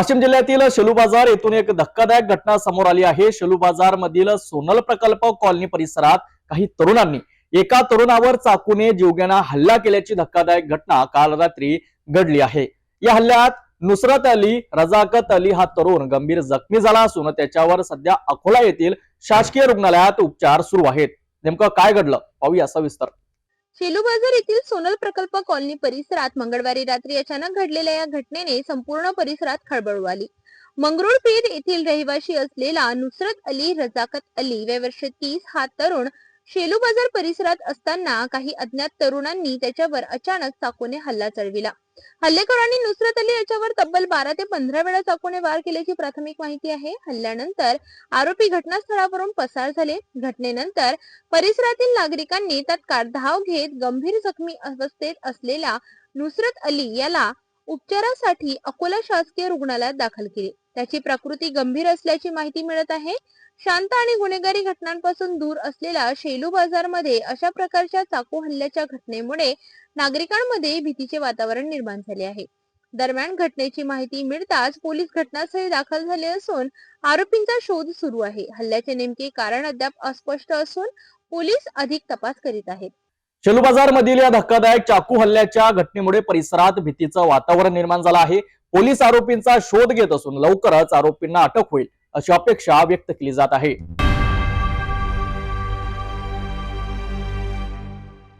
वाशिम जिल्ह्यातील शेलू बाजार येथून एक धक्कादायक घटना समोर आली आहे. शेलू बाजार मधील सोनल प्रकल्प कॉलनी परिसरात काही तरुणांनी एका तरुणावर चाकूने जीवघेणा हल्ला केल्याची धक्कादायक घटना काल रात्री घडली आहे. या हल्ल्यात नुसरत अली रजाकत अली हा तरुण गंभीर जखमी झाला असून त्याच्यावर सध्या अकोला येथील शासकीय रुग्णालयात उपचार सुरू आहेत. नेमकं काय घडलं? पाहूया सविस्तर. शेलू बाजार येथील सोनल प्रकल्प कॉलनी परिसरात मंगळवारी रात्री अचानक घडलेल्या या घटनेने संपूर्ण परिसरात खळबळ उडाली. मंगरुळपीर येथील रहिवासी असलेला नुसरत अली रजाकत अली वय वर्ष तीस हा तरुण शेलू बाजार परिसरात असताना काही अज्ञात तरुणांनी त्याच्यावर अचानक चाकूने हल्ला चढविला. हल्लेखोरांनी नुसरत अली याच्यावर तब्बल बारा ते पंधरा वेळा चाकूने वार केल्याची प्राथमिक माहिती आहे. हल्ल्यानंतर आरोपी घटनास्थळावरून पसार झाले. घटनेनंतर परिसरातील नागरिकांनी तत्काळ धाव घेत गंभीर जखमी अवस्थेत असलेला नुसरत अली याला उपचारासाठी अकोला शासकीय रुग्णालयात दाखल केले. त्याची प्रकृती गंभीर असल्याची माहिती मिळत आहे. शांत आणि गुन्हेगारी घटनांपासून दूर असलेला शेलू बाजारमध्ये अशा प्रकारच्या चाकू हल्ल्याच्या घटनेमुळे नागरिकांमध्ये भीतीचे वातावरण निर्माण झाले आहे. दरम्यान घटनेची माहिती मिळताच पोलीस घटनास्थळी दाखल झाले असून आरोपींचा शोध सुरू आहे. हल्ल्याचे नेमके कारण अद्याप अस्पष्ट असून पोलीस अधिक तपास करीत आहेत. शेलू मधील या धक्कादायक चाकू हल्ल्याच्या घटनेमुळे परिसरात भीतीचं वातावरण निर्माण झालं आहे. पोलीस आरोपींचा शोध घेत असून लवकरच आरोपींना अटक होईल अशी अपेक्षा व्यक्त केली जात आहे.